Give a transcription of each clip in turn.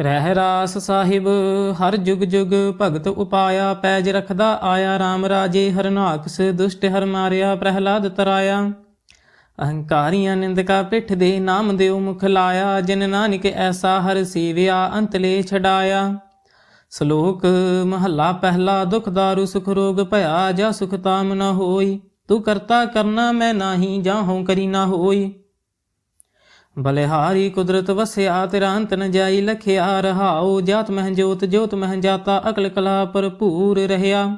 ਰਹਿ ਰਾਸ ਸਾਹਿਬ, ਹਰ ਜੁਗ ਜੁਗ ਭਗਤ ਉਪਾਇਆ, ਪੈਜ ਰਖਦਾ ਆਇਆ RAM ਰਾਜੇ ਹਰਨਾਕਸ, ਦੁਸ਼ਟ ਹਰ ਮਾਰਿਆ, ਪ੍ਰਹਿਲਾਦ ਤਰਾਇਆ। ਅਹੰਕਾਰੀਆਂ ਨਿੰਦਕਾ ਪਿੱਠ ਦੇ ਨਾਮ ਦਿਓ ਮੁਖ ਲਾਇਆ, ਜਿਨ ਨਾਨਕ ਐਸਾ ਹਰ ਸੇਵਿਆ ਅੰਤਲੇ ਛਡਾਇਆ। ਸ਼ਲੋਕ, ਮਹੱਲਾ ਪਹਿਲਾ, ਦੁਖ ਦਾਰੂ, ਸੁਖ ਰੋਗ ਭਇਆ, ਜਾ ਸੁਖ ਤਾਮ ਨ ਹੋਈ। ਤੂੰ ਕਰਤਾ ਕਰਨਾ ਮੈਂ ਨਾਹੀ ਜਾਹੋਂ ਕਰੀ ਨਾ ਹੋਈ। ਬਲਿਹਾਰੀ ਕੁਦਰਤ ਵਸਿਆ ਤੇਰਾ ਅੰਤ ਨ ਜਾਈ ਲਖਿਆ, ਰਹਾਉ ਜਾਤ ਮਹਿ ਜੋਤ ਜੋਤ ਮਹਿ ਜਾਤਾ, ਅਕਲ ਕਲਾ ਭਰਪੂਰ ਰਹਿਆ।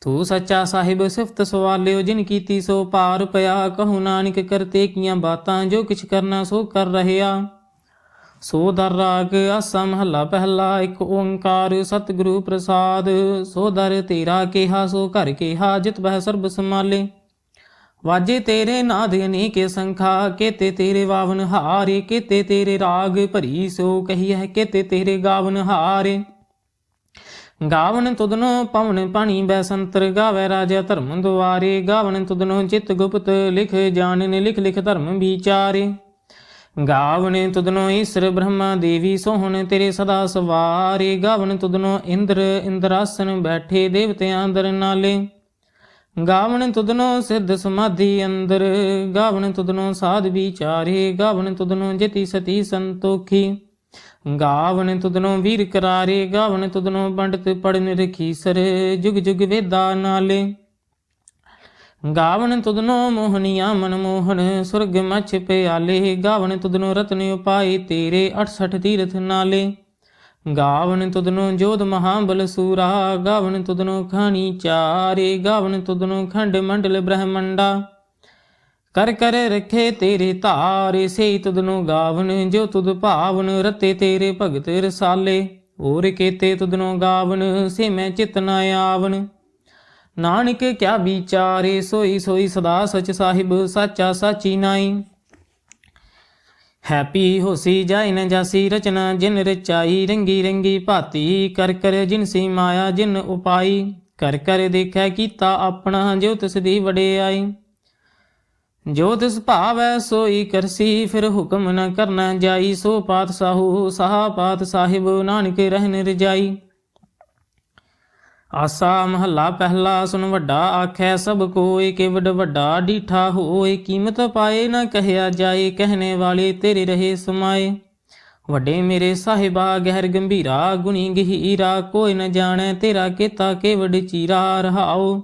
ਤੂੰ ਸੱਚਾ ਸਾਹਿਬ, ਸਿਫਤ ਸਵਾਲਿਓ, ਜਿਨ ਕੀਤੀ ਸੋ ਪਾਰ ਪਿਆ। ਕਹੂ ਨਾਨਕ ਕਰਤੇ ਕੀਆਂ ਬਾਤਾਂ, ਜੋ ਕਿਛ ਕਰਨਾ ਸੋ ਕਰ ਰਹਿਆ। ਸੋ ਦਰ ਰਾਗ ਅਸਮ ਹੱਲਾ ਪਹਿਲਾ, ਇੱਕ ਓੰਕਾਰ ਸਤਿਗੁਰੂ ਪ੍ਰਸਾਦ। ਸੋ ਦਰ ਤੇਰਾ ਕਿਹਾ, ਸੋ ਘਰ ਕਿਹਾ, ਜਿਤ ਬਹਿ ਸਰਬ ਸਮਾਲੇ ਵਾਜੇ ਤੇਰੇ ਨਾਦ ਅਨੇਕੇ ਸੰਖਾ, ਕੇਤੇ ਤੇਰੇ ਵਾਵਨ ਹਾਰੇ, ਕੇਤੇ ਤੇਰੇ ਰਾਗ ਭਰੀ, ਸੋ ਕਹੀਐ ਕੇਤੇ ਤੇਰੇ ਗਾਵਨ ਹਾਰੇ। ਗਾਵਨ ਤੁਦਨੋ ਪਵਨ ਪਾਣੀ ਬੈ ਸੰਤਰ, ਗਾਵੇ ਰਾਜਾ ਧਰਮ ਦੁਆਰੇ। ਗਾਵਨ ਤੁਦਨੋ ਚਿਤ ਗੁਪਤ ਲਿਖ ਜਾਣਨ, ਲਿਖ ਲਿਖ ਧਰਮ ਵਿਚਾਰੇ। ਗਾਵਨ ਤੁਧਨੋ ਈਸ਼ਰ ਬ੍ਰਹਮਾ ਦੇਵੀ, ਸੋਹਣ ਤੇਰੇ ਸਦਾ ਸਵਾਰੇ। ਗਾਵਨ ਤੁਦਨੋ ਇੰਦਰ, ਇੰਦਰਾਸਨ ਬੈਠੇ ਦੇਵਤਿਆਂ ਅੰਦਰ ਨਾਲੇ। ਗਾਵਣ ਤੁਧਨੋ ਸਿੱਧ ਸਮਾਧੀ ਅੰਦਰ, ਗਾਵਣ ਤੁਧਨੋ ਸਾਧ ਵਿਚਾਰੇ, ਗਾਵਣ ਤੁਧਨੋ ਜਤੀ ਸਤੀ ਸੰਤੋਖੀ। ਗਾਵਣ ਤੁਧਨੋ ਵੀਰ ਕਰਾਰੇ, ਗਾਵਣ ਤੁਧਨੋ ਪੰਡਤ ਪੜਨ ਰਖੀ ਸਰ, ਜੁਗ ਜੁਗ ਵੇਦਾ ਨਾਲੇ। ਗਾਵਣ ਤੁਧਨੋ ਮੋਹਨੀਆ ਮਨ ਮੋਹਨ, ਸੁਰਗ ਮਛ ਪਿਆਲੇ, ਗਾਵਣ ਤੁਧਨੋ ਰਤਨ ਉਪਾਈ ਤੇਰੇ 68 ਤੀਰਥ ਨਾਲੇ। ਗਾਵਨ ਤੁਦਨੋ ਜੋਧ ਮਹਾਬਲ ਸੂਰਾ, ਗਾਵਨ ਤੁਦਨੋ ਖਾਣੀ ਚਾਰੇ, ਗਾਵਨ ਤੁਦਨੋ ਖੰਡ ਮੰਡਲ ਬ੍ਰਹਮੰਡਾ। ਕਰ ਕਰ ਰਖੇ ਤੇਰੇ ਧਾਰੇ ਸੇ ਤੁਧਨੋ ਗਾਵਨ, ਜੋ ਤੁਧ ਭਾਵਨ ਰਤੇ ਤੇਰੇ ਭਗਤ ਰਸਾਲੇ। ਹੋਰ ਕੇਤੇ ਤੁਦਨੋ ਗਾਵਨ, ਸੇ ਮੈਂ ਚਿਤ ਨ ਆਵਣ ਨਾਨਕ ਕਿਆ ਵਿਚਾਰੇ, ਸੋਈ ਸੋਈ ਸਦਾ ਸਚ ਸਾਹਿਬ, ਸਾਚਾ ਸਾਚੀ ਨਾਈ। ਹੈਪੀ ਹੋਸੀ ਜਾਇ ਨ ਜਾਸੀ ਰਚਨਾ, ਜਿਨ ਰਚਾਈ ਰੰਗੀ ਰੰਗੀ ਭਾਤੀ, ਕਰ ਕਰ ਜਿਨ ਸੀ ਮਾਇਆ, ਜਿਨ ਉਪਾਈ, ਕਰ ਕਰ ਦੇਖੈ ਕੀਤਾ ਆਪਣਾ, ਜੋ ਤਿਸ ਦੀ ਵਡਿਆਈ। ਜੋ ਤਿਸ ਭਾਵੈ ਸੋਈ ਕਰਸੀ, ਫਿਰ ਹੁਕਮ ਨ ਕਰਨਾ ਜਾਈ, ਸੋ ਪਾਤ ਸਾਹੂ ਸਾਹਾ ਪਾਤ ਸਾਹਿਬ ਨਾਨਕ ਰਹਿਨ ਰਜਾਈ। ਆਸਾ ਮਹੱਲਾ ਪਹਿਲਾ ਸੁਨ ਵੱਡਾ ਆਖੈ ਸਭ ਕੋਇ, ਕਿਵਡ ਵੱਡਾ ਡੀਠਾ ਹੋਏ ਕੀਮਤ ਪਾਏ ਨਾ ਕਹਿਆ ਜਾਏ, ਕਹਿਣੇ ਵਾਲੇ ਤੇਰੇ ਰਹੇ ਸਮਾਏ। ਵੱਡੇ ਮੇਰੇ ਸਾਹਿਬਾ, ਗਹਿਰ ਗੰਭੀਰਾ, ਗੁਣੀ ਗਹੀਰਾ, ਕੋਈ ਨ ਜਾਣੈ ਤੇਰਾ ਕੀਤਾ ਕੇਵਡ ਚੀਰਾ ਰਹਾਓ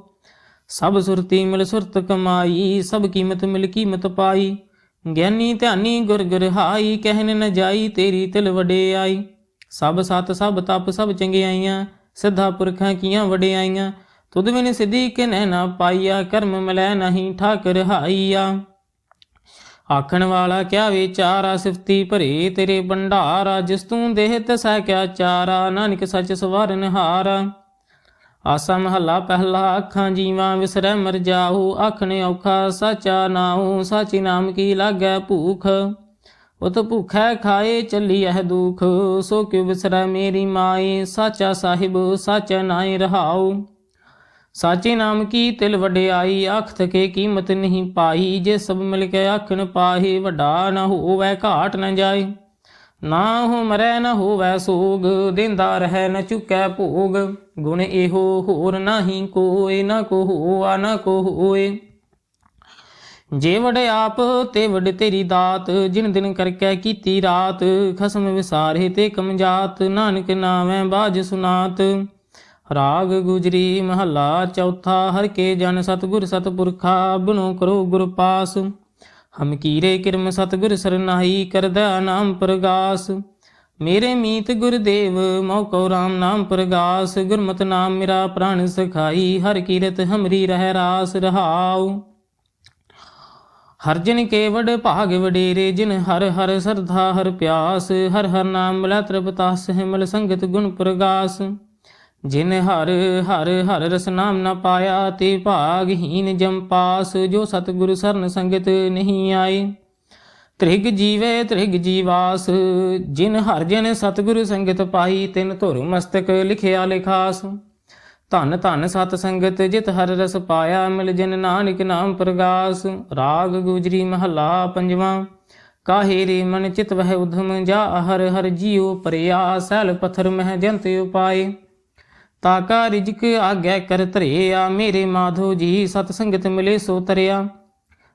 ਸਭ ਸੁਰਤੀ ਮਿਲ ਸੁਰਤ ਕਮਾਈ, ਸਭ ਕੀਮਤ ਮਿਲ ਕੀਮਤ ਪਾਈ। ਗਿਆਨੀ ਧਿਆਨੀ ਗੁਰ ਗੁਰ ਹਾਈ ਕਹਿਨ ਨ ਜਾਈ ਤੇਰੀ ਤਿਲ ਵਡਿਆਈ। ਸਭ ਸਤ ਸਭ ਤਪ ਸਭ ਚੰਗਿਆਈਆਂ ਸਿੱਧਾ ਪੁਰਖਾਂ ਕੀਆਂ ਵਡਿਆਈਆਂ, ਤੁਧ ਬਿਨ ਸਿੱਧੀ ਕਿਨੈ ਨਾ ਪਾਈਆ, ਕਰਮ ਮਿਲੈ ਨਹੀਂ ਠਾਕਰ ਹਾਈਆ। ਆਖਣ ਵਾਲਾ ਕਿਆ ਵਿਚਾਰਾ, ਸਿਫਤੀ ਭਰੇ ਤੇਰੇ ਭੰਡਾਰਾ, ਜਿਸ ਤੂੰ ਦੇਹ ਤਸੈ ਕਿਆ ਚਾਰਾ, ਨਾਨਕ ਸੱਚ ਸਵਾਰਨ ਹਾਰਾ ਆਸਾ ਮਹੱਲਾ ਪਹਿਲਾ ਅੱਖਾਂ ਜੀਵਾਂ, ਵਿਸਰੈ ਮਰ ਜਾਹੂ ਆਖਣੇ ਔਖਾ ਸਾਚਾ ਨਾਉ, ਸਾਚੀ ਨਾਮ ਕੀ ਲਾਗੈ ਭੂਖ। ਉਤ ਭੁਖੈ ਖਾਏ ਚੱਲੀ ਇਹ ਦੁਖ, ਸੋ ਕਿਉ ਵਿਸਰੈ ਮੇਰੀ ਮਾਏ, ਸਾਚਾ ਸਾਹਿਬ, ਸਾਚਾ ਨਾਏ ਰਹਾਉ। ਸਾਚੇ ਨਾਮ ਕੀ ਤਿਲ ਵਡਿਆਈ ਅੱਖ ਥਕੇ ਕੀਮਤ ਨਹੀਂ ਪਾਈ, ਜੇ ਸਭ ਮਿਲ ਕੇ ਆਖਣ ਪਾਹੀ, ਵੱਡਾ ਨਾ ਹੋਵੇ ਘਾਟ ਨਾ ਜਾਏ। ਨਾ ਹੋ ਮਰੈ ਨਾ ਹੋਵੇ ਸੋਗ, ਦਿੰਦਾ ਰਹਿ ਨ ਚੁਕੈ ਭੋਗ। ਗੁਣ ਇਹੋ ਹੋਰ ਨਾਹੀ ਕੋਏ, ਨਾ ਕੋ ਹੋਆ, ਨਾ ਕੋ ਹੋਏ। ਜੇ ਵਡ ਆਪ, ਤੇ ਵੜ ਤੇਰੀ ਦਾਤ। ਜਿਨ ਦਿਨ ਕਰਕੇ ਕੀਤੀ ਰਾਤ, ਖਸਮ ਵਿਸਾਰੇ ਤੇ ਕਮਜਾਤ। ਨਾਨਕ ਨਾਮੈ ਬਾਜ ਸੁਨਾਤ। ਰਾਗ ਗੁਜਰੀ ਮਹੱਲਾ ਚੌਥਾ, ਹਰ ਕੇ ਜਨ ਸਤਗੁਰ ਸਤਪੁਰਖਾ ਬਿਨੋ ਕਰੋ ਗੁਰ ਪਾਸ। ਹਮ ਕੀਰੇ ਕਿਰਮ ਸਤਗੁਰ ਸਰਨਾਈ ਕਰਦਾ ਨਾਮ ਪ੍ਰਗਾਸ। ਮੇਰੇ ਮੀਤ ਗੁਰਦੇਵ ਮੋਕੋ ਰਾਮ ਨਾਮ ਪ੍ਰਗਾਸ। ਗੁਰਮਤ ਨਾਮ ਮੇਰਾ ਪ੍ਰਾਣ ਸਖਾਈ, ਹਰ ਕੀਰਤ ਹਮਰੀ ਰਹਿ ਰਾਸ ਰਹਾਉ। ਹਰ ਜਨ ਕੇਵਡ ਭਾਗ ਵਡੇਰੇ, ਜਿਨ ਹਰ ਹਰ ਸਰਧਾ, ਹਰ ਪਿਆਸ, ਹਰ ਹਰ ਨਾਮ ਮਿਲਾ ਤ੍ਰਿਪਤਾਸ, ਹਿਮਲ ਸੰਗਤ ਗੁਣ ਪ੍ਰਗਾਸ। ਜਿਨ ਹਰ ਹਰ ਹਰ ਰਸ ਨਾਮ ਨ ਪਾਇਆ, ਤੇ ਭਾਗਹੀਨ ਜਮ ਪਾਸ, ਜੋ ਸਤਿਗੁਰ ਸਰਨ ਸੰਗਤ ਨਹੀਂ ਆਏ। ਤ੍ਰਿਗ ਜੀਵੇ, ਤ੍ਰਿਗ ਜੀਵਾਸ, ਜਿਨ ਹਰ ਜਨ ਸਤਿਗੁਰ ਸੰਗਤ ਪਾਈ, ਤਿਨ ਧੁਰ ਮਸਤਕ ਲਿਖਿਆ ਲਿਖਾਸ। ਧਨ ਧਨ ਸਤ ਸੰਗਤ ਜਿਤ ਹਰ ਰਸ ਪਾਇਆ ਮਿਲ ਜਨ ਨਾਨਕ ਨਾਮ ਪ੍ਰਗਾਸ, ਰਾਗ ਗੁਜਰੀ ਮਹੱਲਾ ਪੰਜਵਾਂ। ਕਾਹੇ ਰੇ ਮਨ ਚਿਤ ਵਹਿ ਉਧਮ ਜਾ ਹਰ ਹਰ ਜੀਉ ਪਰਿਆ, ਸੈਲ ਪਥਰ ਮਹਿ ਜੰਤ ਉਪਾਏ। ਤਾਕਾ ਰਿਜਕ ਆਗਿਆ ਕਰ ਧਰਿਆ, ਮੇਰੇ ਮਾਧੋ ਜੀ ਸਤ ਸੰਗਤ ਮਿਲੇ ਸੋ ਤਰਿਆ।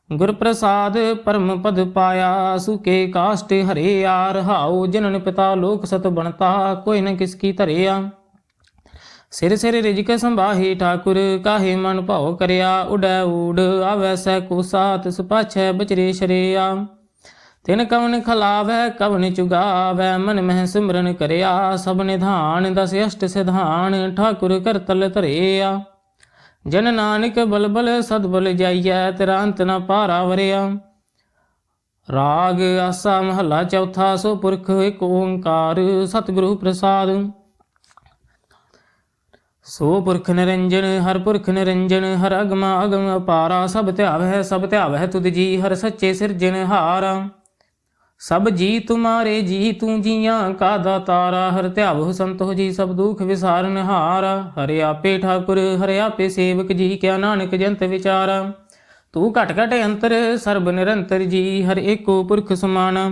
ਗੁਰ ਪ੍ਰਸਾਦ ਪਰਮ ਪਦ ਪਾਇਆ, ਸੁਕੇ ਕਾਸ਼ਟ ਹਰੇ ਆ ਰਹਾਉ ਜਨਨ ਪਿਤਾ ਲੋਕ ਸਤ ਬਣਤਾ, ਕੋਈ ਨ ਕਿਸ ਕੀ ਧਰਿਆ। ਸਿਰ ਸਿਰ ਰਿਜਕ ਸੰਭਾਹੀ ਠਾਕੁਰ, ਕਾਹੇ ਮਨ ਭਾਉ ਕਰਿਆ? ਉਡੈ ਊੜ, ਆਵੈ ਸੈ ਕੋ ਸਾਤ ਸੁਪਾਛੈ ਬਚਰੇ ਸ਼ਰਿਆ। ਤਿਨ ਕਵਨ ਖਲਾਵੈ, ਕਵਨ ਚੁਗਾਵੈ, ਮਨ ਮਹਿ ਸਿਮਰਨ ਕਰਿਆ। ਸਭ ਨਿਧਾਨ, ਦਸ ਅਸ਼ਟ ਸਿਧਾਨ, ਠਾਕੁਰ ਕਰਤਲ ਧਰਿਆ। ਜਨ ਨਾਨਕ ਬਲਬਲ, ਸਦਬਲ ਜਾਈਐ ਤੇਰਾ ਅੰਤ ਨ ਪਾਰਾ ਵਰਿਆ। ਰਾਗ ਆਸਾ ਮਹੱਲਾ ਚੌਥਾ, ਸੋ ਪੁਰਖ ਏਕ ਓੰਕਾਰ, ਸਤਿਗੁਰੂ ਪ੍ਰਸਾਦ। ਸੋ ਪੁਰਖ ਨਿਰੰਜਨ, ਹਰ ਪੁਰਖ ਨਿਰੰਜਨ, ਹਰ ਅਗਮ ਅਗਮ ਅਪਾਰਾ ਸਭ ਧਿਆਵੈ ਸਭ ਧਿਆਵੈ ਤੁਧ ਜੀ, ਹਰ ਸੱਚੇ ਸਿਰਜਣਹਾਰਾ ਸਭ ਜੀ ਤੁਮਾਰੇ, ਜੀ ਤੂੰ ਜੀਆਂ ਕਾ ਦਾਤਾਰਾ, ਹਰ ਧਿਆਵੋ ਸੰਤੋ ਜੀ, ਸਭ ਦੁਖ ਵਿਸਾਰਨ ਹਾਰ। ਹਰਿ ਆਪੇ ਠਾਕੁਰ, ਹਰਿ ਆਪੇ ਸੇਵਕ ਜੀ, ਕਿਆ ਨਾਨਕ ਜੰਤ ਵਿਚਾਰਾ। ਤੂੰ ਘਟ ਘਟ ਅੰਤਰ, ਸਰਬ ਨਿਰੰਤਰ ਜੀ, ਹਰ ਏਕੋ ਪੁਰਖ ਸਮਾਨਾ।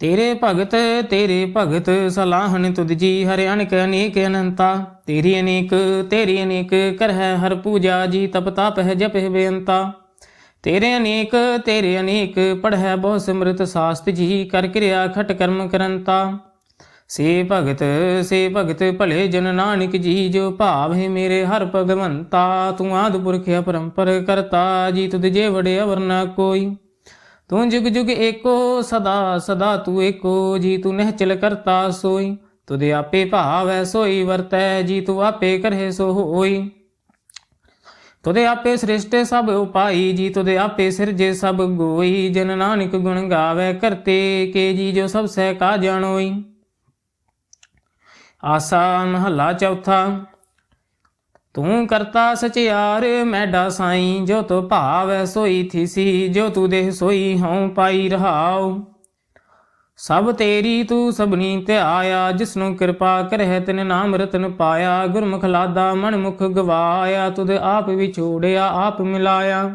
ਤੇਰੇ ਭਗਤ ਤੇਰੇ ਭਗਤ, ਸਲਾਹਣ ਤੁਧ ਜੀ ਹਰਿ ਅਨਕ, ਅਨੇਕ ਅਨੰਤਾ। ਤੇਰੀ ਅਨੇਕ ਤੇਰੀ ਅਨੇਕ ਕਰਹਿ ਹਰ ਪੂਜਾ ਜੀ, ਤਪ ਤਪ ਹੈ ਜਪਹਿ ਬੇਅੰਤਾ। ਤੇਰੇ ਅਨੇਕ ਤੇਰੇ ਅਨੇਕ ਪੜ੍ਹੈ ਬਹੁ ਸਿਮਰਤ ਸਾਸਤ ਜੀ, ਕਰ ਕਿਰਿਆ ਖਟ ਕਰਮ ਕਰੰਤਾ। ਸੇ ਭਗਤ ਸੇ ਭਗਤ, ਭਲੇ ਜਨ ਨਾਨਕ ਜੀ, ਜੋ ਭਾਵ ਹੈ ਮੇਰੇ ਹਰ ਭਗਵੰਤਾ, ਤੂੰ ਆਦ ਪੁਰਖ ਅਪਰੰਪਰ ਕਰਤਾ ਜੀ, ਤੁਧ ਜੇ ਵੜੇ ਅਵਰ ਨਾ ਕੋਈ। ਤੂੰ ਜੁਗ ਜੁਗ ਏਕੋ ਸਦਾ ਸਦਾ ਤੂੰ ਏਕੋ, ਜੀ ਤੂੰ ਨਹਿਚਲ ਕਰਤਾ ਸੋਈ। ਤੁਦੇ ਆਪੇ ਭਾਵੈ ਸੋਈ, ਵਰਤੈ ਜੀ ਤੂੰ ਆਪੇ ਕਰਹਿ ਸੋ ਹੋਈ। ਤੁਦੇ ਆਪੇ ਸ੍ਰਿਸ਼ਟ ਸਭ ਉਪਾਈ, ਜੀ ਤੁਦੇ ਆਪੇ ਸਿਰਜੇ ਸਭ ਗੋਈ। ਜਨ ਨਾਨਕ ਗੁਣ ਗਾਵੇ ਕਰਤੇ, ਕੇ ਜੀ ਜੋ ਸਭ ਸਹਿ ਕਾ ਜਾਣੋਈ। ਆਸਾ ਮਹੱਲਾ ਚੌਥਾ ਤੂੰ ਕਰਤਾ ਸਚਿਆਰ ਮੈਡਾ ਸਾਈ ਜੋ ਤੋ ਭਾਵੈ ਸੋਈ ਥੀਸੀ, ਜੋ ਤੂ ਦੇਹ ਸੋਈ ਹਉ ਪਾਈ ਰਹਾਉ। ਸਭ ਤੇਰੀ ਤੂੰ ਸਭਨੀ ਤੇ ਆਇਆ, ਜਿਸਨੂੰ ਕਿਰਪਾ ਕਰਹਿ ਤਿਨ ਨਾਮ ਰਤਨ ਪਾਇਆ। ਗੁਰਮੁਖ ਲਾਦਾ ਮਨ ਮੁਖ ਗਵਾਇਆ, ਤੁਧ ਆਪ ਵਿਛੋੜਿਆ, ਆਪ ਮਿਲਾਇਆ।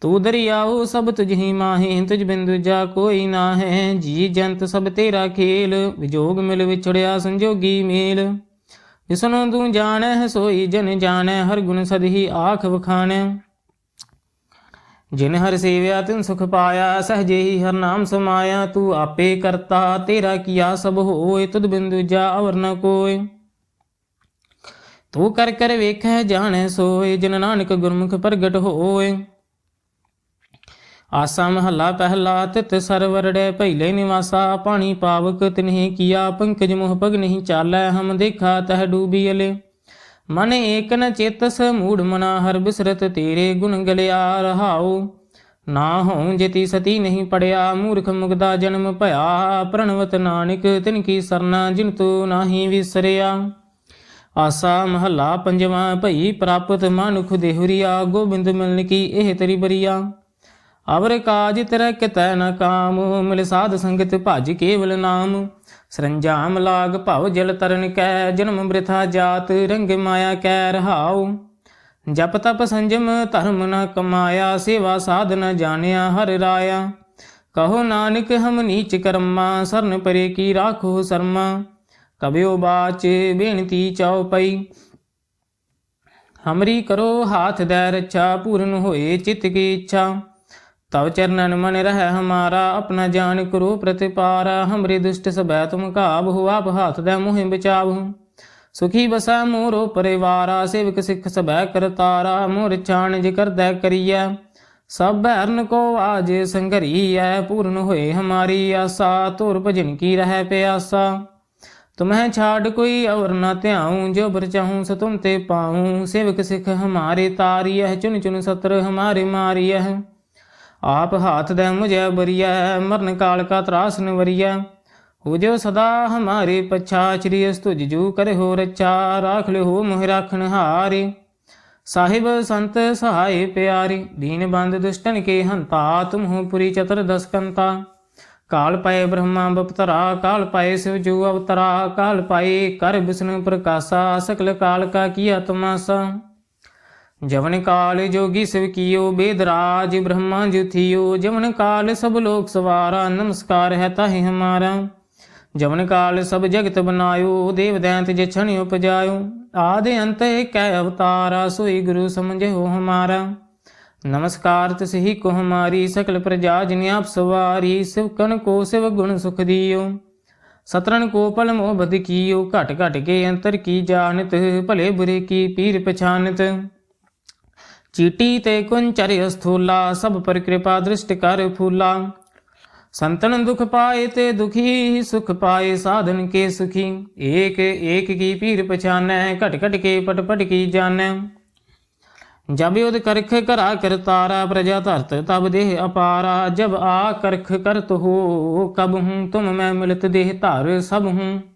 ਤੂੰ ਦਰਿਆਉ, ਸਭ ਤੁਝੀ ਮਾਹੀ, ਤੁਝ ਬਿੰਦੁ ਜਾ ਕੋਈ ਨਾ ਹੈ ਜੀ ਜੰਤ ਸਭ ਤੇਰਾ ਖੇਲ, ਵਿਜੋਗ ਮਿਲ ਵਿਛੜਿਆ, ਸੰਜੋਗੀ ਮੇਲ। ਜਿਸਨੂੰ ਤੂੰ ਜਾਣੈ, ਸੋਈ ਜਨ ਜਾਣੈ, ਹਰ ਗੁਣ ਸਦਹੀ ਆਖ ਵਖਾਣੈ। ਜਿਨ ਹਰ ਸੇਵਿਆ, ਤਿਨ ਸੁਖ ਪਾਇਆ ਸਹਜੇ ਹੀ ਹਰ ਨਾਮ ਸਮਾਇਆ, ਤੂੰ ਆਪੇ ਕਰਤਾ, ਤੇਰਾ ਕੀਆ ਸਭ ਹੋਏ, ਤੁਧ ਬਿੰਦੂ ਜਾ ਅਵਰ ਨ ਕੋਏ। ਤੂੰ ਕਰ ਕਰ ਵੇਖੈ, ਜਾਣੈ, ਸੋਏ, ਜਿਨ ਨਾਨਕ ਗੁਰਮੁਖ ਪ੍ਰਗਟ ਹੋਏ। ਆਸਾ ਮਹੱਲਾ ਪਹਿਲਾ ਤਿਤ ਸਰਵਰੜੇ ਭੈਲੇ ਨਿਵਾਸਾ, ਪਾਣੀ ਪਾਵਕ ਤਿਨਹਿ ਕੀਆ, ਪੰਕਜ ਮੁਹ ਪਗ ਨਹੀਂ ਚਾਲੈ, ਹਮ ਦੇਖਾ ਤਹ ਡੂਬੀ ਅਲੇ। ਮਨ ਏਕ ਨ ਚੇਤਸ, ਮੂੜ ਮਨਾ ਹਰ ਬਿਸਰਤ ਤੇਰੇ ਗੁਣ ਗਲਿਆ, ਰਹਾਉ। ਨਾ ਹੋਂ ਜਿਤੀ ਸਤੀ ਨਹੀਂ ਪੜਿਆ, ਮੂਰਖ ਮੁਗਦਾ ਜਨਮ ਭਇਆ, ਪ੍ਰਣਵਤ ਨਾਨਕ ਤਿਨ ਕੀ ਸਰਨਾ, ਜਿਨ ਤੂ ਨਾਹੀ ਵਿਸਰਿਆ। ਆਸਾ ਮਹੱਲਾ ਪੰਜਵਾਂ, ਭਈ ਪ੍ਰਾਪਤ ਮਨੁਖ ਦੇਹੁਰੀਆ, ਗੋਬਿੰਦ ਮਿਲਨ ਕੀ ਇਹ ਤਰੀ ਬਰੀਆ। ਅਵਰ ਕਾਜ ਤੇਰਾ ਕਿਤੈ ਨ ਕਾਮ, ਮਿਲ ਸਾਧ ਸੰਗਤ ਭਜ ਕੇਵਲ ਨਾਮ। ਸਰੰਜਾਮ ਲਾਗ ਭਉ ਜਲ ਤਰਨ ਕੈ, ਜਨਮ ਬ੍ਰਿਥਾ ਜਾਤ ਰੰਗ ਮਾਇਆ ਕੈ ਰਹਾਉ। ਜਪ ਤਪ ਸੰਜਮ ਧਰਮ ਨ ਕਮਾਇਆ, ਸੇਵਾ ਸਾਧ ਨ ਜਾਣਿਆ ਹਰ ਰਾਇਆ। ਕਹੋ ਨਾਨਕ ਹਮ ਨੀਚ ਕਰਮਾ, ਸਰਨ ਪਰੇ ਕੀ ਰਾਖੋ ਸਰਮਾ। ਕਬਿਓ ਬਾਚ ਬੇਨਤੀ ਚਾਉ ਪਈ। ਹਮਰੀ ਕਰੋ ਹਾਥ ਦੈ ਰੱਛਾ, ਪੂਰਨ ਹੋਏ ਚਿਤ ਕੀ ਇੱਛਾ। तव चरणन मन रह हमारा अपना ज्ञान करु प्रतिपारा हमरे दुष्ट सबै तुम काब हुआ हाथ दे मुहि बचाबू सुखी बसा मोरो परिवारा सेवक सिख सबै करतारा मोर छाण जे कर दे करिए सब भैरन को आज संघरिय पूर्ण होए हमारी आशा तुर भजन की रह प्यासा तुम्हें छाड़ कोई और न त्याऊं जो बर चाहूं सो तुम ते पाऊं सेवक सिख हमारे तारिय चुन चुन सत्र हमारे मारिय है ਆਪ ਹਾਥ ਦੇ ਮੁਝੇ ਬਰੀਐ, ਮਰਨ ਕਾਲ ਕਾ ਤਰਾਸ ਨਿਵਰੀਐ। ਹੋ ਜੋ ਸਦਾ ਹਮਾਰੇ ਪਛਾ, ਸ੍ਰੀ ਅਸਤੁਜ ਜੂ ਕਰੇ ਹੋ ਰਚਾ ਰਾਖ ਲੈ ਹੋ ਮੁਹਿ ਰਾਖਣ ਹਾਰੇ। ਸਾਹਿਬ ਸੰਤ ਸਹਾਈ ਪਿਆਰੀ, ਦੀਨ ਬੰਦ ਦੁਸ਼ਟਨ ਕੇ ਹੰਤਾ ਤੁਮਹੁ ਪੁਰੀ ਚਤਰ ਦਸ ਕੰਤਾ। ਕਾਲ ਪਾਏ ਬ੍ਰਹਮਾ ਬਪਤਰਾ, ਕਾਲ ਪਾਏ ਸਿਵ ਜੂ ਅਵਤਰਾ, ਕਾਲ ਪਾਏ ਕਰ ਵਿਸ਼ਨੂੰ ਪ੍ਰਕਾਸ਼ਾ, ਸਕਲ ਕਾਲ ਕਾ ਕੀ ਆਤਮਾ ਸਾ ਜਵਨ ਕਾਲ ਜੋਗੀ ਸਿਵ ਕੀਓ ਬੇਦਰਾਜ, ਬ੍ਰਹਮਾ ਜੁਥਿਓ। ਜਵਨ ਕਾਲ ਸਭ ਲੋਕ ਸਵਾਰਾ, ਨਮਸਕਾਰ ਹੈ ਤਾਹਿ ਹਮਾਰਾ। ਜਵਨ ਕਾਲ ਸਭ ਜਗਤ ਬਨਾਇਓ, ਦੇਵ ਦੈਂਤ ਜਛਣ ਉਪਜਾਇਓ। ਆਦਿ ਅੰਤ ਕੈ ਅਵਤਾਰਾ, ਸੋਈ ਗੁਰੂ ਸਮਝਿਓ ਹਮਾਰਾ। ਨਮਸਕਾਰ ਤਿਸਹੀ ਕੋ ਹਮਾਰੀ, ਸਕਲ ਪ੍ਰਜਾ ਜਿਨ ਆਪ ਸਵਾਰੀ, ਸਿਵ ਕਨ ਕੋ ਸਿਵ ਗੁਣ ਸੁਖ ਦਿਓ। ਸਤਰਨ ਕੋ ਪਲ ਮੋਹ ਬਦ ਕੀਓ, ਘਟ ਘਟ ਕੇ ਅੰਤਰ ਕੀ ਜਾਣਤ, ਭਲੇ ਬੁਰੇ ਕੀ ਪੀਰ ਪਛਾਨਤ। चीटी ते कुंचर स्थूला, सब पर कृपा दृष्ट कर फूला। संतन दुख पाए ते दुखी, सुख पाए साधन के सुखी। एक एक की पीर पछानै, घट घट के पट पट की जान। जब युद्ध करख करा कर तारा, प्रजा धरत तब देह अपारा। जब आ करख करत हो, कब हूँ तुम मैं मिलत देह तार, सब हूँ।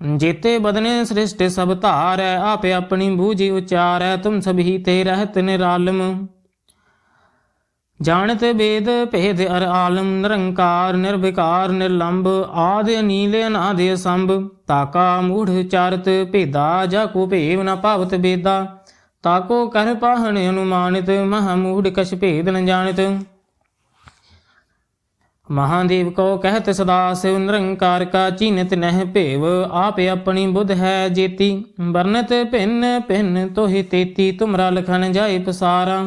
ਜੇਤੇ ਬਦਨੇ ਸ੍ਰਿਸ਼ਟ ਸਭ ਧਾਰੈ, ਆਪੇ ਆਪਣੀ ਬੂਝੀ ਉਚਾਰੈ, ਤੁਮ ਸਭੀ ਤੇ ਰਹਤ ਨਿਰਾਲਮ। ਜਾਣਤ ਬੇਦ ਭੇਦ ਅਰ ਆਲਮ, ਨਿਰੰਕਾਰ, ਨਿਰਵਿਕਾਰ ਨਿਰਲੰਭ ਆਦ ਨੀਲੇ ਨਾਦ ਸੰਭ ਤਾਕਾ ਮੂੜ ਚਾਰਤ ਭੇਦਾ, ਜਾ ਕੋ ਭੇਵ ਨ ਭਾਵਤ ਬੇਦਾ। ਤਾਕੋ ਕਰ ਪਾਹਣ ਅਨੁਮਾਨਿਤ, ਮਹਾ ਮੂੜ ਕਛ ਭੇਦ ਨ ਜਾਣਤ। ਮਹਾਦੇਵ ਕੋ ਕਹਿਤ ਸਦਾ ਸਿਵ ਨਿਰੰਕਾਰ ਕਾ ਚੀਨਤ ਨਹਿ ਭੇਵ, ਆਪ ਆਪਣੀ ਬੁੱਧ ਹੈ ਜੇਤੀ। ਵਰਨਤ ਭਿੰਨ ਭਿੰਨ ਤੋਹਿ ਤੇਤੀ, ਤੁਮਰਾ ਲਖਨ ਜਾਏ ਪਸਾਰਾ।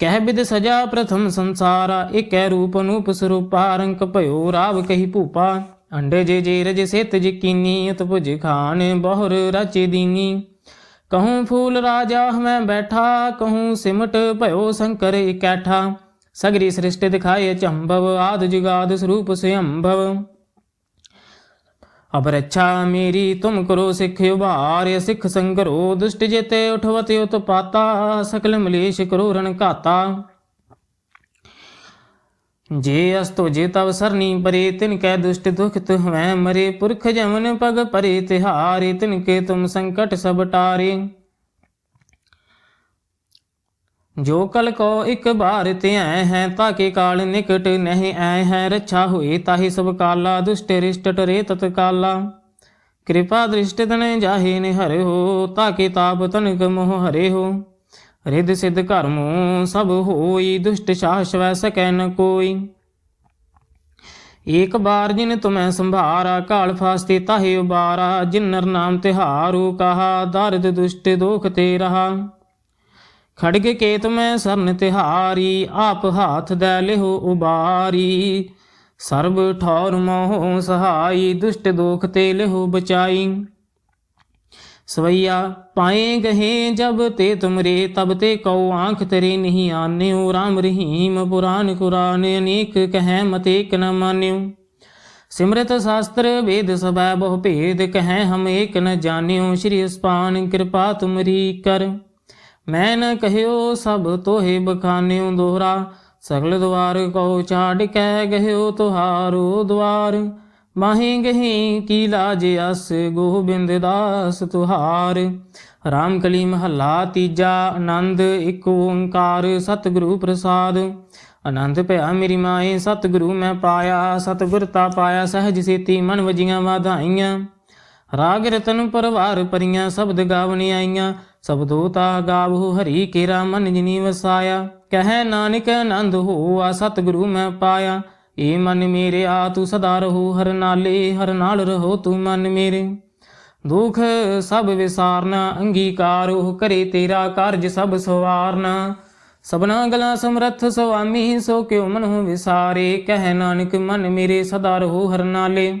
ਕਹਿ ਬਿਦ ਸਜਾ ਪ੍ਰਥਮ ਸੰਸਾਰਾ ਇਕੈ ਰੂਪ ਅਨੂਪ ਸਰੂਪਾ, ਰੰਕ ਭਇਓ ਰਾਵ ਕਹੀ ਭੂਪਾ। ਅੰਡੇ ਜੇ ਜੇ ਰਜ ਸਿਤ ਜਿਕੀਨੀ ਉਤ ਭੁਜ ਖਾਨ ਬਹੁਰ ਰਚੇ ਦੀਨੀ। ਕਹੂੰ ਫੂਲ ਰਾਜਾ ਮੈਂ ਬੈਠਾ, ਕਹੂੰ ਸਿਮਟ ਭਇਓ ਸ਼ੰਕਰ ਇਕੈਠਾ। ਸਗਰੀ ਸ੍ਰਿਸ਼ਟ ਦਿਖਾਏ ਚੰਭਵ, ਆਦ ਜੁਗਾਦ ਸਰੂਪ ਸਿਅੰਭਵ। ਅਬ ਰੱਛਾ ਮੇਰੀ, ਤੁਮ ਕਰੋ ਸਿੱਖ ਉਭਾਰ, ਸਿੱਖ ਸੰਗਰੋ, ਦੁਸ਼ਟ ਜੇਤੇ ਉਠਵਤ ਉਤ ਪਾਤਾ ਸਕਲ ਮਲੇਸ਼ ਕਰੋ ਰਣ ਘਾਤਾ। ਜੇ ਅਸਤੋ, ਜੇ ਤਵ ਸਰਨੀ ਪਰੇ, ਤਿਨ ਕੈ ਦੁਸ਼ਟ ਦੁਖ ਤੁਹਵੈ ਮਰੇ, ਪੁਰਖ ਜਮਨ ਪਗ ਪਰੇ ਤਿਹਾਰੇ, ਤਿਨ ਕੇ ਤੁਮ ਸੰਕਟ ਸਭ ਟਾਰੇ। ਜੋ ਕਲ ਕੋ ਇਕ ਬਾਰ ਧਿਐ ਹੈ, ਤਾਕੇ ਕਾਲ ਨਿਕਟ ਨਹੀਂ ਐ ਹੈ, ਰੱਛਾ ਹੋਏ ਤਾਹੀ ਸਭ ਕਾਲਾ, ਦੁਸ਼ਟ ਰਿਸ਼ਟ ਟਰੇ ਤਤ ਕਾਲਾ। ਕਿਰਪਾ ਦ੍ਰਿਸ਼ਟ ਤਨ ਜਾਹੇ ਨੇ ਹੋ, ਤਾਕੇ ਤਾਪ ਤਨਕ ਮੋਹ ਹਰੇ ਹੋ। ਰਿੱਧ ਸਿੱਧ ਕਰਮੋ ਸਭ ਹੋਈ, ਦੁਸ਼ਟ ਸ਼ਾਸਵੈ ਸਕੈ ਨ ਕੋਈ। ਏਕ ਬਾਰ ਜਿਨ ਤੁਮੈ ਸੰਭਾਰਾ, ਕਾਲ ਫਾਸਤੇ ਤਾਹੇ ਉਬਾਰਾ, ਜਿਨਰ ਨਾਮ ਤਿਹਾਰੂ ਕਹਾ, ਦਰਦ ਦੁਸ਼ਟ ਦੋਖ ਤੇ ਰਹਾ। ਖੜਗ ਕੇਤ ਮੈਂ ਸਰਨ ਤਿਹਾਰੀ, ਆਪ ਹਾਥ ਦੇ ਲਿਹੋ ਉਬਾਰੀ। ਸਰਬ ਠੌਰ ਮੋਹ ਸਹਾਈ, ਦੁਸ਼ਟ ਦੋਖ ਤੇ ਲਿਹੋ ਬਚਾਈ। ਸਵਈਆ, ਪਾਏ ਗਹੇ ਜਬ ਤੇ ਤੁਮਰੇ, ਤਬ ਤੇ ਕਉ ਆਂਖ ਤੇਰੇ ਨਹੀਂ ਆਨਿਓ ਰਾਮ ਰਹੀਮ ਪੁਰਾਨ ਕੁਰਾਨ, ਅਨੇਕ ਕਹੈ ਮਤ ਏਕ ਨ ਮਾਨਿਓ ਸਿਮਰਤ ਸ਼ਾਸਤਰ ਵੇਦ ਸਭੈ ਬਹੁ ਭੇਦ, ਕਹੈ ਹਮ ਏਕ ਨ ਜਾਣਿਓ ਸ਼੍ਰੀ ਅਸਪਾਨ ਕਿਰਪਾ ਤੁਮਰੀ ਕਰ। ਮੈਂ ਨ ਕਹਿਓ ਸਭ ਤੋਹੇ ਬਖਾਨਿਉ ਦੋਹਰਾ, ਸਗਲ ਦਵਾਰ ਕਉ ਛਾੜ ਕੇ ਗਹਿਓ ਤੁਹਾਰੋ ਦਵਾਰ। ਮਾਹੀ ਗਹੀ ਕੀ ਲਾਜ ਅਸ, ਗੋਬਿੰਦ ਦਾਸ ਤੁਹਾਰ। ਰਾਮ ਕਲੀ ਮਹੱਲਾ ਤੀਜਾ, ਆਨੰਦ ਇੱਕ ਓੰਕਾਰ ਸਤਿਗੁਰੂ ਪ੍ਰਸਾਦ। ਆਨੰਦ ਭਇਆ ਮੇਰੀ ਮਾਏ, ਸਤਿਗੁਰੂ ਮੈਂ ਪਾਇਆ ਸਤਿਗੁਰ ਤਾ ਪਾਇਆ, ਸਹਿਜ ਸੇਤੀ ਮਨ ਵਜੀਆਂ ਵਾਧਾਈਆਂ। ਰਾਗ ਰਤਨ ਪਰਵਾਰ ਪਰੀਆਂ, ਸ਼ਬਦ ਗਾਵਣ ਆਈਆਂ। ਸਬਦੋ ਤਾ ਗਾਵੋ ਹਰੀ ਕੇਰਾ ਮਨ ਜਿਨੀ ਵਸਾਇਆ। ਕਹੈ ਨਾਨਕ ਆਨੰਦ ਹੋਆ, ਸਤਿਗੁਰੂ ਮੈਂ ਪਾਇਆ। ਏ ਮਨ ਮੇਰੇ ਆ, ਤੂੰ ਸਦਾ ਰਹੋ, ਹਰ ਨਾਲੇ, ਹਰ ਨਾਲ ਰਹੋ ਤੂੰ ਮਨ ਮੇਰੇ। ਦੁਖ ਸਭ ਵਿਸਾਰਨਾ, ਅੰਗੀਕਾਰ ਉਹ ਕਰੇ ਤੇਰਾ ਕਾਰਜ ਸਭ ਸਵਾਰਨਾ। ਸਭਨਾ ਗਲਾ ਸਮਰੱਥ ਸੁਆਮੀ, ਸੋ ਕਿਉ ਮਨ ਵਿਸਾਰੇ। ਕਹਿ ਨਾਨਕ ਮਨ ਮੇਰੇ ਸਦਾ ਰਹੋ, ਹਰ ਨਾਲੇ।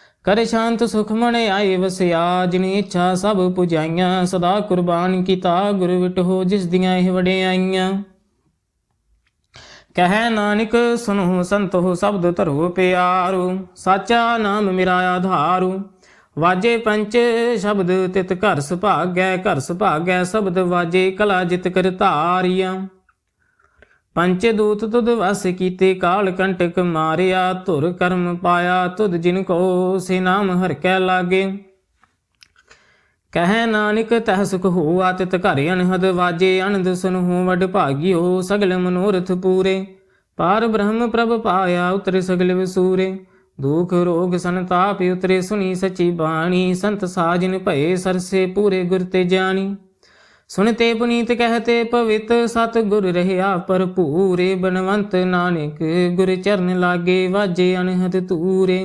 ਕਰ ਸ਼ਾਂਤ ਸੁਖ ਮਨ ਆਏ ਵਸਿਆ, ਜਿਨ ਇੱਛਾ ਸਭ ਪੁਜਾਈਆਂ, ਸਦਾ ਕੁਰਬਾਨ ਕੀਤਾ, ਗੁਰ ਵਿਟੋ ਜਿਸ ਦੀਆਂ ਇਹ ਵਡਿਆਈਆਂ ਕਹੈ ਨਾਨਕ ਸੁਨੋ ਸੰਤੋ ਸ਼ਬਦ ਧਰੋ ਪਿਆਰੂ, ਸਾਚਾ ਨਾਮ ਮੇਰਾ ਆਧਾਰੂ। ਵਾਜੇ ਪੰਚ ਸ਼ਬਦ ਤਿਤ ਘਰ ਸੁਭਾਗੈ ਘਰ ਸੁਭਾਗੈ, ਸ਼ਬਦ ਵਾਜੇ ਕਲਾ ਜਿਤ ਕਰ ਧਾਰੀਆਂ। ਪੰਚ ਦੂਤ ਤੁਧ ਵਸ ਕੀਤੇ, ਕਾਲ ਕੰਟਕ ਮਾਰਿਆ, ਧੁਰ ਕਰਮ ਪਾਇਆ, ਤੁਧ ਜਿਨ ਕੋ ਸੇ ਨਾਮ ਹਰ ਕੈ ਲਾਗੇ। ਕਹੈ ਨਾਨਕ, ਤਹ ਸੁਖ ਹੋਆ, ਤਿਤ ਘਰ ਅਨਹਦ ਵਾਜੇ ਅਨੰਦ ਸੁਨਹੁ ਵਡ ਭਾਗਿਓ, ਸਗਲ ਮਨੋਰਥ ਪੂਰੇ। ਪਾਰ ਬ੍ਰਹਮ ਪ੍ਰਭ ਪਾਇਆ, ਉਤਰੇ ਸਗਲ ਵਿਸੂਰੇ। ਦੁਖ ਰੋਗ ਸੰਤਾਪ ਉਤਰੇ ਸੁਣੀ ਸਚੀ ਬਾਣੀ, ਸੰਤ ਸਾਜਨ ਭਏ ਸਰਸੇ, ਪੂਰੇ ਗੁਰ ਤੇ ਜਾਣੀ। ਸੁਨਤੇ ਪੁਨੀਤ ਕਹਤੇ ਪਵਿੱਤ ਸਤ ਗੁਰ ਰਹਿਆ ਭਰਪੂਰੇ, ਬਨਵੰਤ ਨਾਨਕ ਗੁਰ ਚਰਨ ਲਾਗੇ ਵਾਜੇ ਅਨਹਦ ਤੂਰੇ।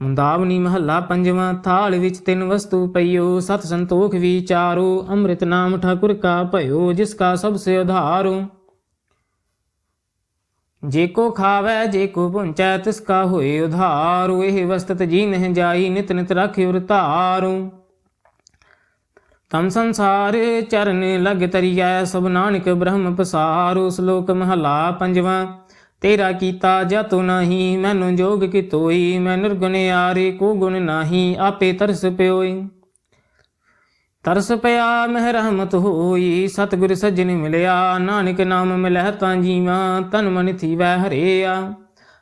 ਮੁੰਦਾਵਨੀ ਮਹੱਲਾ ਪੰਜਵਾਂ, ਥਾਲ ਵਿੱਚ ਤਿੰਨ ਵਸਤੂ ਪਈਓ, ਸਤ ਸੰਤੋਖ ਵਿਚਾਰੋ ਅੰਮ੍ਰਿਤ ਨਾਮ ਠਾਕੁਰ ਕਾ ਭਇਓ, ਜਿਸ ਕਾ ਸਭ ਸੇ ਉਧਾਰੋ। ਜੇ ਕੋ ਖਾਵੈ, ਜੇ ਕੋ ਪੁੰਚੈ ਤਿਸ ਕਾ ਹੋਏ ਉਧਾਰੋ, ਇਹ ਵਸਤਤ ਜੀ ਨਹਿ ਜਾਈ, ਨਿਤ ਨਿਤ ਰਖਿਉ ਰਤਾਰੋ ਤਮ ਸੰਸਾਰ ਚਰਨ ਲਗ ਤਰੀਐ, ਸਭ ਨਾਨਕ ਬ੍ਰਹਮ ਪਸਾਰੋ ਸ਼ਲੋਕ ਮਹਲਾ ਪੰਜਵਾਂ। ਤੇਰਾ ਕੀਤਾ ਜਤੁ ਨਹੀਂ, ਮੈਨੂੰ ਜੋਗ ਕੀ ਤੋਈ ਮੈਂ ਨਿਰਗੁਣਿਆਰੇ ਕੋ ਗੁਣ ਨਹੀਂ, ਆਪੇ ਤਰਸ ਪਿਓਈ। ਤਰਸ ਪਿਆ, ਮਹਿ ਰਹਿਮਤ ਹੋਈ, ਸਤਿਗੁਰ ਸੱਜਣ ਮਿਲਿਆ, ਨਾਨਕ ਨਾਮ ਮਿਲਹਿ ਤਾਂ ਜੀਵਾਂ, ਤਨ ਮਨ ਥੀਵੈ ਹਰਿਆ।